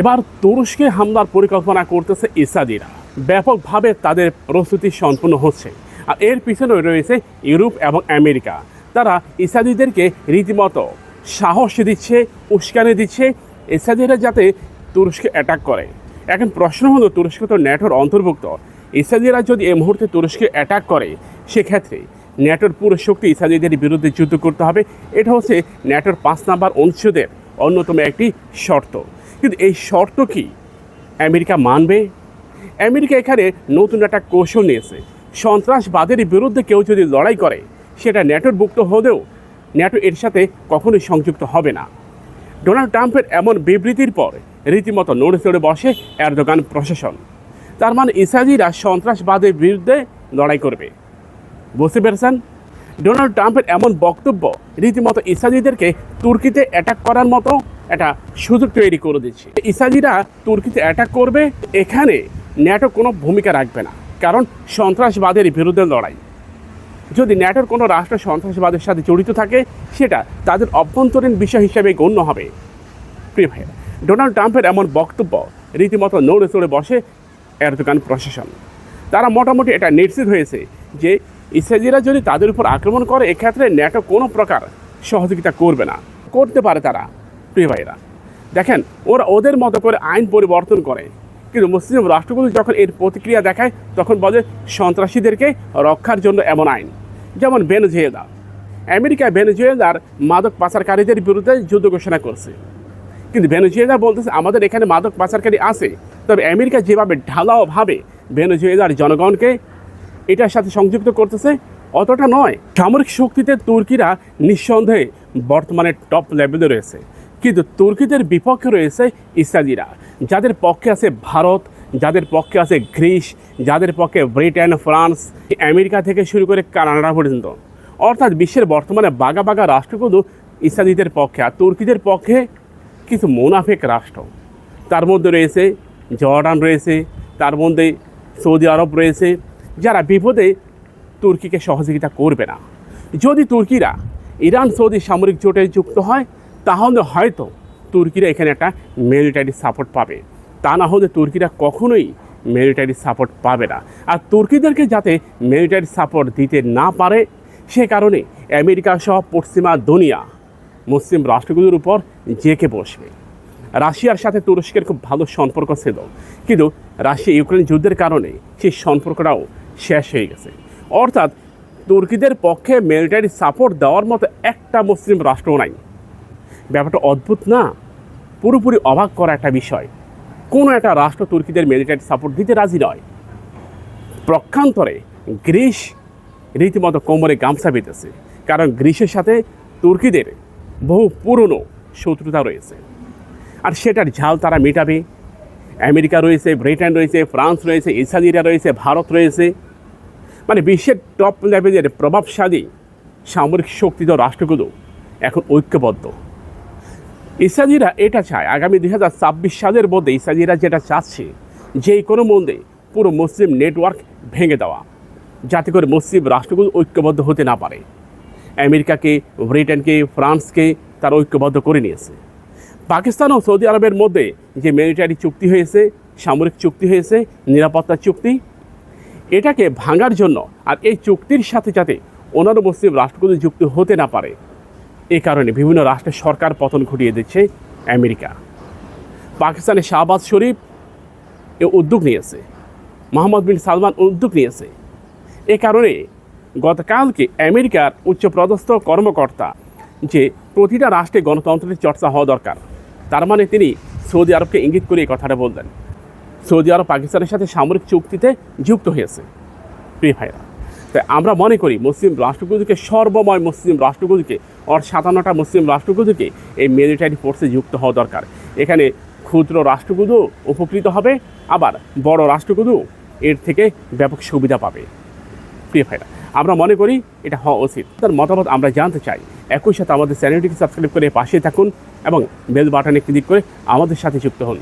এবার তুরস্কে হামলার পরিকল্পনা করতেছে ইসাদিরা। ব্যাপকভাবে তাদের প্রস্তুতি সম্পন্ন হচ্ছে। আর এর পিছনে রয়েছে ইউরোপ এবং আমেরিকা। তারা ইসাদিদেরকে রীতিমতো সাহস দিচ্ছে, উস্কানি দিচ্ছে, ইসাদিরা যাতে তুরস্কে অ্যাটাক করে। এখন প্রশ্ন হলো, তুরস্ক তো ন্যাটোর অন্তর্ভুক্ত। ইসাদিরা যদি এই মুহূর্তে তুরস্কে অ্যাটাক করে, সেক্ষেত্রে ন্যাটোর পুরো শক্তি ইসাদিদের বিরুদ্ধে যুদ্ধ করতে হবে। এটা হচ্ছে ন্যাটোর পাঁচ নাম্বার অনুচ্ছেদের অন্যতম একটি শর্ত। কিন্তু এই শর্ত কি? আমেরিকা মানবে? আমেরিকা এখানে নতুন একটা কৌশল নিয়েছে। সন্ত্রাসবাদের বিরুদ্ধে কেউ যদি লড়াই করে, সেটা ন্যাটোর ভুক্ত হলেও ন্যাটো এর সাথে কখনোই সংযুক্ত হবে না। ডোনাল্ড ট্রাম্পের এমন বিবৃতির পর রীতিমতো নড়ে চড়ে বসে এরদোগান প্রশাসন। তার মানে ইসরায়েলিরা সন্ত্রাসবাদের বিরুদ্ধে লড়াই করবে। বুঝতে পেরেছেন? ডোনাল্ড ট্রাম্পের এমন বক্তব্য রীতিমতো ইসরায়েলিদেরকে তুর্কিতে অ্যাটাক করার মতো একটা সুযোগ তৈরি করে দিচ্ছে। ইসরায়েলিরা তুর্কিতে অ্যাটাক করবে, এখানে ন্যাটো কোনো ভূমিকা রাখবে না, কারণ সন্ত্রাসবাদের বিরুদ্ধে লড়াই। যদি ন্যাটোর কোনো রাষ্ট্র সন্ত্রাসবাদের সাথে জড়িত থাকে, সেটা তাদের অভ্যন্তরীণ বিষয় হিসেবে গণ্য হবে। প্রিয় ভাইয়েরা, ডোনাল্ড ট্রাম্পের এমন বক্তব্য রীতিমতো নড়ে চড়ে বসে এরদোগান প্রশাসন। তারা মোটামুটি এটা নিশ্চিত হয়েছে যে ইসরায়েলিরা যদি তাদের উপর আক্রমণ করে, এক্ষেত্রে ন্যাটো কোনো প্রকার সহযোগিতা করবে না। করতে পারে তারা। প্রিয় ভাইয়েরা দেখেন, ওরা ওদের মতো করে আইন পরিবর্তন করে। কিন্তু মুসলিম রাষ্ট্রগুলো যখন এর প্রতিক্রিয়া দেখায়, তখন বলে সন্ত্রাসীদেরকে রক্ষার জন্য এমন আইন। যেমন ভেনেজুয়েলা। আমেরিকা ভেনেজুয়েলার মাদক পাচারকারীদের বিরুদ্ধে যুদ্ধ ঘোষণা করছে। কিন্তু ভেনেজুয়েলা বলতেছে, আমাদের এখানে মাদক পাচারকারী আছে। তবে আমেরিকা যেভাবে ঢালাওভাবে ভেনেজুয়েলার জনগণকে এটার সাথে সংযুক্ত করতেছে, অতটা নয়। সামরিক শক্তিতে তুর্কিরা নিঃসন্দেহে বর্তমানে টপ লেভেলে রয়েছে। কিন্তু তুর্কিদের বিপক্ষে রয়েছে ইসরায়েলিরা। যাদের পক্ষে আছে ভারত, যাদের পক্ষে আছে গ্রিস, যাদের পক্ষে ব্রিটেন, ফ্রান্স, আমেরিকা থেকে শুরু করে কানাডা পর্যন্ত। অর্থাৎ বিশ্বের বর্তমানে বাগা বাগা রাষ্ট্রগুলো ইসরায়েলিদের পক্ষে আর তুর্কিদের পক্ষে কিছু মোনাফেক রাষ্ট্র। তার মধ্যে রয়েছে জর্ডান রয়েছে, তার মধ্যে সৌদি আরব রয়েছে, যারা বিপদে তুর্কিকে সহযোগিতা করবে না। যদি তুর্কিরা ইরান সৌদি সামরিক জোটে যুক্ত হয় তাহলে হয়তো তুর্কিরা এখানে একটা মিলিটারি সাপোর্ট পাবে। তা না হলে তুর্কিরা কখনোই মিলিটারি সাপোর্ট পাবে না। আর তুর্কিদেরকে যাতে মিলিটারি সাপোর্ট দিতে না পারে, সে কারণে আমেরিকা সহ পশ্চিমা দুনিয়া মুসলিম রাষ্ট্রগুলোর উপর জেকে বসবে। রাশিয়ার সাথে তুরস্কের খুব ভালো সম্পর্ক ছিল, কিন্তু রাশিয়া ইউক্রেন যুদ্ধের কারণে সেই সম্পর্কটাও শেষ হয়ে গেছে। অর্থাৎ তুর্কিদের পক্ষে মিলিটারি সাপোর্ট দেওয়ার মতো একটা মুসলিম রাষ্ট্র নাই। ব্যাপারটা অদ্ভুত না? পুরোপুরি অবাক করা একটা বিষয়। কোনো একটা রাষ্ট্র তুর্কিদের মিলিটারি সাপোর্ট দিতে রাজি নয়। প্রক্ষান্তরে গ্রিস রীতিমতো কোমরে গামছা পেতেছে কারণ গ্রিসের সাথে তুর্কিদের বহু পুরনো শত্রুতা রয়েছে। আর সেটার ঝাল তারা মেটাবে। আমেরিকা রয়েছে, ব্রিটেন রয়েছে, ফ্রান্স রয়েছে ইসালিরা রয়েছে, ভারত রয়েছে। মানে বিশ্বের টপ লেভেলের প্রভাবশালী সামরিক শক্তিত রাষ্ট্রগুলো এখন ঐক্যবদ্ধ। ইসাজিরা এটা চায়। আগামী দুই হাজার ছাব্বিশ সালের মধ্যে ইসাজিরা যেটা চাচ্ছে যে কোনো মন্দে পুরো মুসলিম নেটওয়ার্ক ভেঙে দেওয়া, যাতে করে মুসলিম রাষ্ট্রগুলো ঐক্যবদ্ধ হতে না পারে। আমেরিকাকে, ব্রিটেনকে, ফ্রান্সকে তারা ঐক্যবদ্ধ করে নিয়েছে। পাকিস্তান ও সৌদি আরবের মধ্যে যে মিলিটারি চুক্তি হয়েছে, সামরিক চুক্তি হয়েছে, নিরাপত্তা চুক্তি, এটাকে ভাঙার জন্য আর এই চুক্তির সাথে যাতে অন্যান্য মুসলিম রাষ্ট্রগুলো যুক্ত হতে না পারে। এই কারণে বিভিন্ন রাষ্ট্রের সরকার পতন ঘটিয়ে দিচ্ছে আমেরিকা। পাকিস্তানের শাহবাজ শরীফ এ উদ্যোগ নিয়েছে। মোহাম্মদ বিন সালমান উদ্যোগ নিয়েছে। এ কারণে গতকালকে আমেরিকার উচ্চপদস্থ কর্মকর্তা যে প্রতিটা রাষ্ট্রে গণতন্ত্রের চর্চা হওয়া দরকার, তার মানে তিনি সৌদি আরবকে ইঙ্গিত করে এই কথাটা বললেন। সৌদি আরব পাকিস্তানের সাথে সামরিক চুক্তিতে যুক্ত হয়েছে। প্রিয় ভাইরা তাই আমরা মনে করি মুসলিম রাষ্ট্রগুলোকে সর্বময় মুসলিম রাষ্ট্রগুলোকে অর সাতান্নটা মুসলিম রাষ্ট্রগুলোকে এই মিলিটারি ফোর্সে যুক্ত হওয়া দরকার। এখানে ক্ষুদ্র রাষ্ট্রগুলো উপকৃত হবে, আবার বড় রাষ্ট্রগুলো এর থেকে ব্যাপক সুবিধা পাবে। প্রিয় ভাইরা, আমরা মনে করি এটা হওয়া উচিত। তার মতামত আমরা জানতে চাই। একই সাথে আমাদের চ্যানেলটিকে সাবস্ক্রাইব করে পাশে থাকুন এবং বেল বাটনে ক্লিক করে আমাদের সাথে যুক্ত হন।